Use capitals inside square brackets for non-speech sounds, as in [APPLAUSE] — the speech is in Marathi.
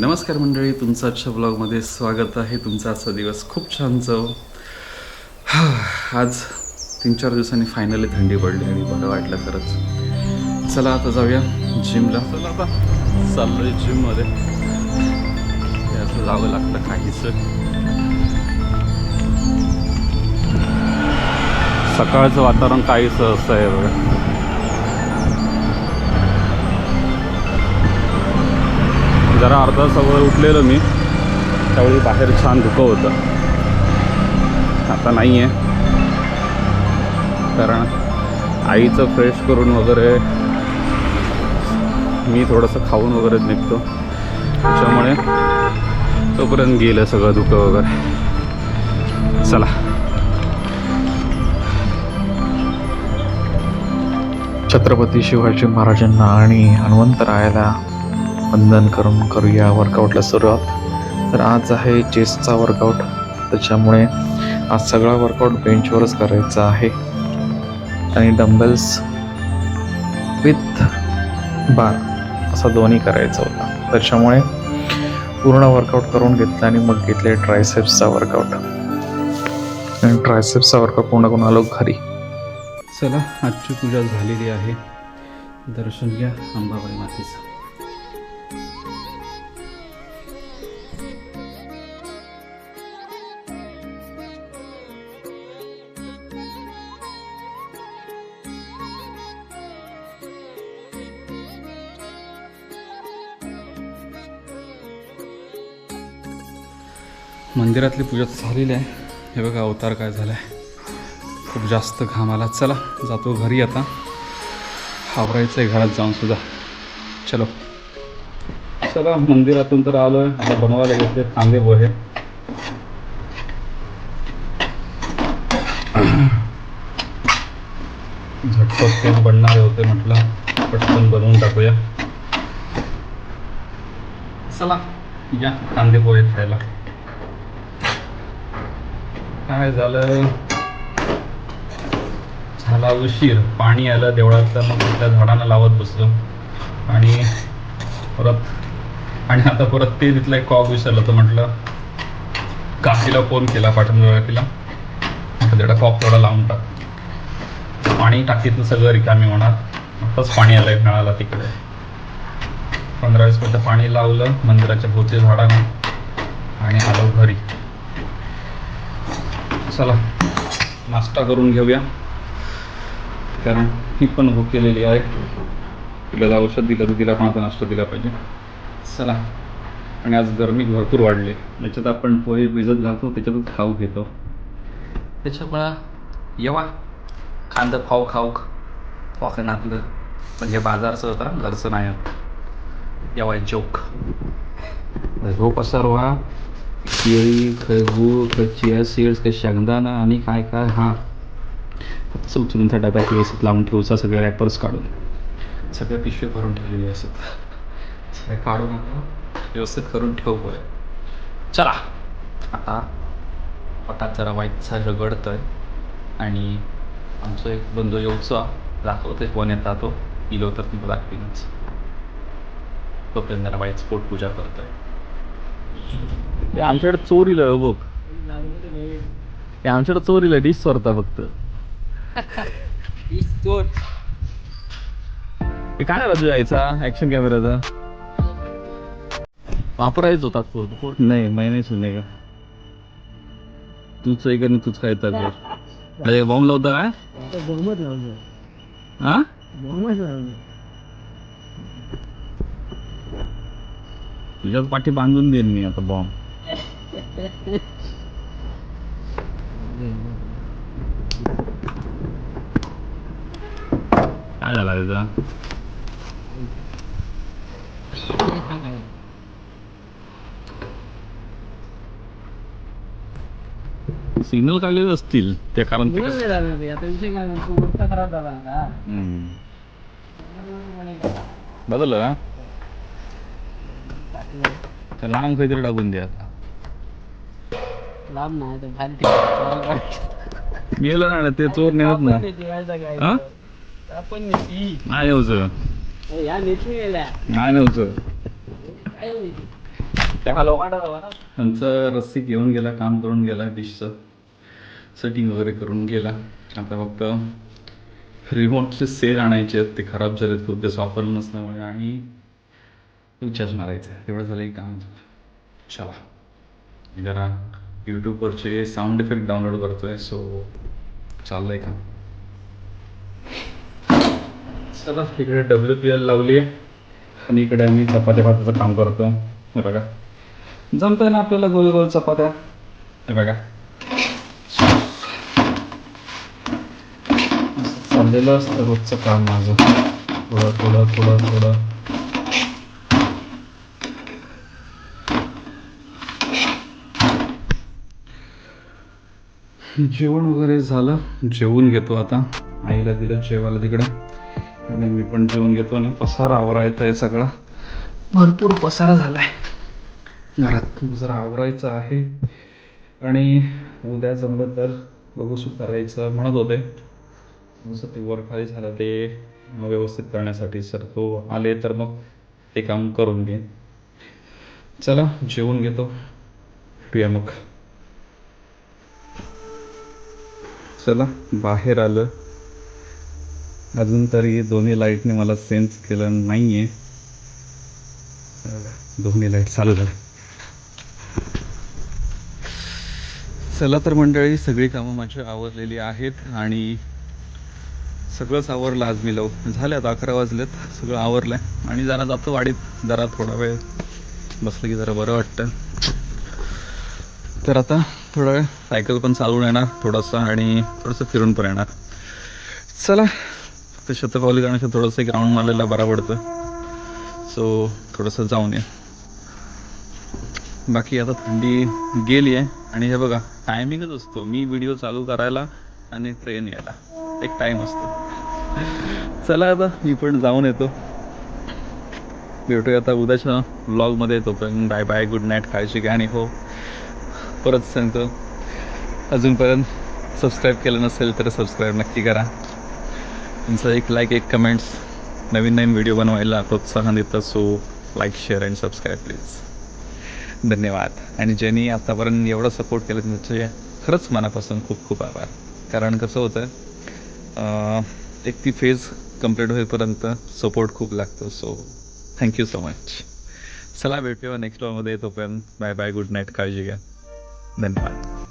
नमस्कार मंडळी तुमचं आजच्या ब्लॉगमध्ये स्वागत आहे. तुमचा आजचा दिवस खूप छान जाऊ आज तीन चार दिवसांनी फायनली थंडी पडली आणि बरं वाटलं खरंच. चला आता जाऊया जिमला चला आता. चाललोय जिममध्ये असं जावं लागतं काहीच सकाळचं वातावरण काहीच असं आहे बघा. जरा अर्धा सवय उठलेलं मी. त्यावेळी बाहेर छान धुकं होतं. आता नाही आहे कारण आईचं फ्रेश करून वगैरे मी थोडंसं खाऊन वगैरे निघतो. त्याच्यामुळे तोपर्यंत गेलं सगळं धुकं वगैरे. चला. छत्रपती शिवाजी महाराजांना आणि हनुमंतरायाला वंदन करून करूया वर्कआउटला सुरुवात. तर आज आहे चेसचा वर्कआउट त्याच्यामुळे आज सगळा वर्कआउट बेंचवरच करायचा आहे. आणि डंबेल्स विथ बार असा दोन्ही करायचा होता. त्याच्यामुळे पूर्ण वर्कआउट करून घेतला आणि मग घेतले ट्रायसेप्सचा वर्कआउट आणि ट्रायसेप्सचा वर्कआउट पूर्ण करून आलो घरी. चला आजची पूजा झालेली आहे. दर्शन घ्या अंबाबाई मातेचं. मंदिरातली पूजा झालेली आहे. हे बघा अवतार काय झाला आहे खूप जास्त घाम आला. चला जातो घरी आता. आवरायचं आहे घरात जाऊन सुद्धा. चलो. चला मंदिरातून तर आलो आहे आता बनवायला घेतले कांदे पोहे. झटपट तेच बनणारे होते म्हटलं. पटकन बनवून टाकूया. चला या कांदे पोहे खायला. काय झालं झाला उशीर. पाणी आलं देवळात तर मग त्या झाडांना लावत बसलो. आणि परत आणि आता परत ते तिथला एक कॉक विसरलं तर म्हटलं. काकीला फोन केला पाठवून तिला म्हटलं तेवढा कॉक तेवढा लावून टाक. पाणी टाकीतनं सगळं रिकामी होणार. आताच पाणी आलं नळाला तिकडे. पंधरा वीस मिनटं पाणी लावलं मंदिराच्या भोवती झाडांना. आणि आलो घरी. चला नाश्ता करून घेऊया. कारण ही पण भूक केलेली आहे. तिला औषध दिलं तर तिला पण आता नाश्ता दिला पाहिजे. चला. आणि आज गरमी भरपूर वाढली. याच्यात आपण पोहे भिजत घालतो त्याच्यातच खाऊ घेतो. त्याच्यामुळं येवा. कांदा खाऊ खाऊ. पण म्हणजे बाजारचं होता घरचं नाही येवा जोक झोप असा रोहा केळी खरबूज ख चिया सीड्स काही शेंगदाणा आणि काय काय हां. असं उचलून त्या डब्यात व्यवस्थित लावून ठेवचा सगळे रॅपर्स काढून. सगळ्या पिशवी भरून ठेवलेली असत सगळे काढून व्यवस्थित करून ठेवू आहे चला. आता पोटात जरा वाईटचा रगडतो आहे आणि आमचा एक बंधू येऊचा आहे कोण येता तो. इलो तर तुम्हाला दाखवीनच तोपर्यंत जरा वाईट स्पोट पूजा करतो आहे ते आमच्याकडे चोरीला आहे हो बघ. ते आमच्याकडे चोरीला डिश चोरता फक्त. ते काय राजू यायचा? ऍक्शन कॅमेराचा वापरायच होता तो नाही मैं नाही सुने का तूच नाही तूच काय तर अरे बॉम्ब लावता काय? हा? तुझ्याच पाठी बांधून देईन मी आता बॉम्ब. काय झाला त्याचा सिग्नल काढलेले असतील त्या कारण ते कसं- हम्म. बदललं का तर लांब काहीतरी टाकून द्या आता लांब नाही तर भारी. [LAUGHS] गेलं ना ते चोर नेत ना हा? आपण. नाही ए, या नेती गेल्या. नाही काय नेती? त्यांचं रस्सी घेऊन गेला काम करून गेला डिशचं सेटिंग वगैरे करून गेला आता फक्त रिमोटचे सेल आणायचे आहेत ते खराब झालेत खूप ते वापरलं नसल्यामुळे आणि रिचार्ज मारायचं आहे तेवढं झालं की काम चला जरा यूट्यूबवरचे साऊंड इफेक्ट डाउनलोड करतोय सो चाललंय का चला इकडे डब्ल्यू पी एल लावली आहे आणि इकडे आम्ही चपात्या भाताचं काम करतो हे बघा. जमतंय ना आपल्याला गोल गोल चपात्या? हे बघा. चाललेलं असतं रोजचं काम माझं. थोडं थोडं थोडं थोडं जेवण वगैरे झालं. जेवून घेतो आता. आईला दिलं जेवायला तिकडे. आणि मी पण जेवून घेतो आणि पसारा आवरायचा आहे सगळा. भरपूर पसारा झालाय. घरात जरा आवरायचं आहे. आणि उद्या जमलं तर बघू करायचं म्हणत होते. जसं ते वर खाली झालं ते व्यवस्थित करण्यासाठी सर तो आले तर मग ते काम करून घेईन. चला जेवून घेतो. भेटूया मग. चला बाहेर आलं. अजून तरी दोन्ही लाईटने मला सेन्स केलं नाही आहे दोन्ही लाइट चालू झाले चला तर मंडळी सगळी कामं माझी आवरलेली आहेत आणि सगळंच आवरलं आज मी लव. झाले आता अकरा वाजलेत सगळं आवरलं आहे आणि जरा जातो वाडीत जरा थोडा वेळ बसलं की जरा बरं वाटतं. तर आता थोडा वेळ सायकल पण चालवून येणार थोडंसं आणि थोडंसं फिरून पण येणार. चला तर शतपावली जाण्याचं थोडंसं एक राऊंड मारायला बरा पडतं. सो थोडंसं जाऊन ये. बाकी आता थंडी गेली आहे आणि हे बघा टायमिंगच असतो. मी व्हिडिओ चालू करायला आणि ट्रेन यायला. एक टाईम असतो. चला आता मी पण जाऊन येतो. भेटूया आता उद्याच्या व्लॉगमध्ये येतो पण बाय बाय गुड नाईट काळजी घ्या आणि हो. परत सांगतो. अजूनपर्यंत सबस्क्राईब केलं नसेल तर सबस्क्राईब नक्की करा. तुमचं एक लाईक एक कमेंट्स नवीन नवीन व्हिडिओ बनवायला प्रोत्साहन देतं so like share and subscribe please धन्यवाद. आणि ज्यांनी आतापर्यंत एवढा सपोर्ट केला त्यांचे खरंच मनापासून खूप खूप आभार. कारण कसं होतं एक ती फेज कंप्लीट होईपर्यंत सपोर्ट खूप लागतो सो थँक्यू सो मच चला भेटूया नेक्स्टमध्ये. तोपर्यंत बाय बाय गुड नाईट काळजी घ्या. धन्यवाद